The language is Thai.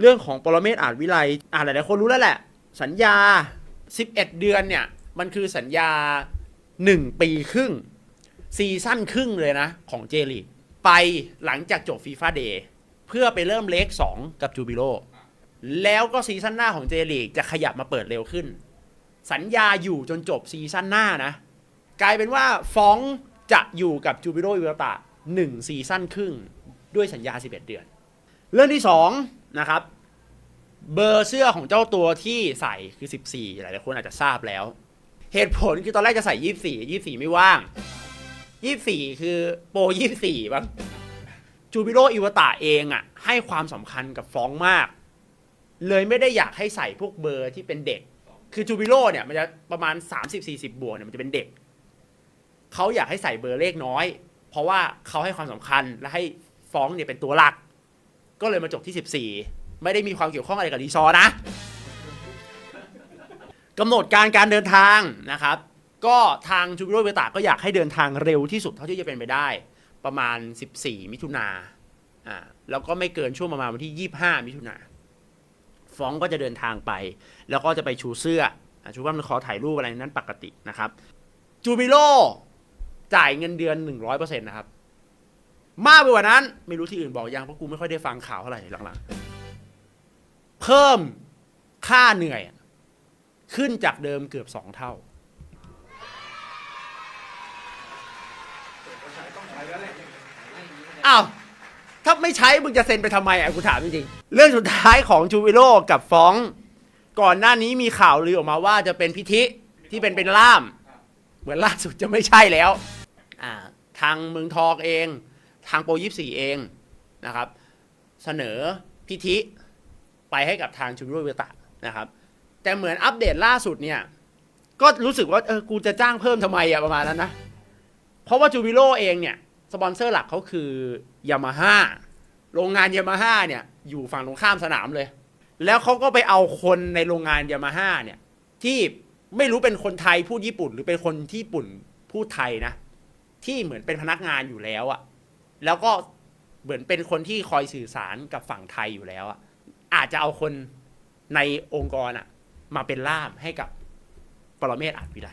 เรื่องของปรเมศอาจวิไลอ่าหลายๆคนรู้แล้วแหละ สัญญา 11 เดือนเนี่ย มันคือสัญญา 1 ปีครึ่ง ซีซั่นครึ่งเลยนะ ของเจลีกไปหลังจากจบฟีฟ่าเดย์เพื่อไปเริ่มเลข2กับจูบิโลแล้วก็ซีซั่นหน้าของเจลีกจะขยับมาเปิดเร็วขึ้น สัญญาอยู่จนจบซีซั่นหน้านะ กลายเป็นว่าฟองจะอยู่กับจูบิโรอิวตะหนึ่งซีซั่นครึ่งด้วยสัญญา 11 เดือน เรื่องที่ 2 นะครับ เบอร์เสื้อของเจ้าตัวที่ใส่คือ 14 หลายๆคนอาจจะทราบแล้ว เหตุผลคือตอนแรกจะใส่ 24 24 ไม่ว่าง 24 คือโปร 24บ้างจูบิโรอิวตะเองอะ ให้ความสำคัญกับฟองมาก เลยไม่ได้อยากให้ใส่พวกเบอร์ที่เป็นเด็ก คือจูบิโรเนี่ยมันจะประมาณ 30-40 บวกเนี่ยมันจะเป็นเด็ก เขาอยากให้ใส่เบอร์เลขน้อย เพราะว่าเขาให้ความสำคัญและให้ฟองเนี่ยเป็นตัวหลัก ก็เลยมาจบที่ 14 ไม่ได้มีความเกี่ยวข้องอะไรกับรีซอร์นะกำหนดการการเดินทางนะครับ ก็ทางจูบิโรเวตาก็อยากให้เดินทางเร็วที่สุดเท่าที่จะเป็นไปได้ ประมาณ 14 มิถุนาอ่าแล้วก็ไม่เกินช่วงประมาณวันที่ 25 มิถุนาฟองก็จะเดินทางไป แล้วก็จะไปชูเสื้ออชูว่ามันขอถ่ายรูปอะไรนั้นปกตินะครับ จูบิโลจ่ายเงินเดือน 100%นะครับ มากไปกว่านั้น ไม่รู้ที่อื่นบอกยังเพราะกูไม่ค่อยได้ฟังข่าวเท่าไหร่หลังๆ เพิ่มค่าเหนื่อย ขึ้นจากเดิมเกือบ2เท่า อ้าว ถ้าไม่ใช้มึงจะเซ็นไปทำไมอะกูถามจริงๆ เรื่องสุดท้ายของจูวิโลกับฟ้อง ก่อนหน้านี้มีข่าวลือออกมาว่าจะเป็นพิธิที่เป็นเป็นล่าม เหมือนล่าสุดจะไม่ใช่แล้ว อ่า ทางเมืองทองเอง ทางโปรยิปสีเองนะครับ เสนอพิธิไปให้กับทางจูบิโรเวตะนะครับ แต่เหมือนอัปเดตล่าสุดเนี่ย ก็รู้สึกว่าเออกูจะจ้างเพิ่มทำไมอะประมาณนั้นนะ เพราะว่าจูบิโรเองเนี่ย สปอนเซอร์หลักเขาคือยามาฮ่าโรงงานยามาฮ่าเนี่ยอยู่ฝั่งตรงข้ามสนามเลย แล้วเขาก็ไปเอาคนในโรงงานยามาฮ่าเนี่ย ที่ไม่รู้เป็นคนไทยพูดญี่ปุ่น หรือเป็นคนที่ญี่ปุ่นพูดไทยนะ ที่เหมือนเป็นพนักงานอยู่แล้วอะ แล้วก็เหมือนเป็นคนที่คอยสื่อสารกับฝั่งไทยอยู่แล้วอะอาจจะเอาคนในองค์กรอะมาเป็นล่ามให้กับปรเมศอาจวิไล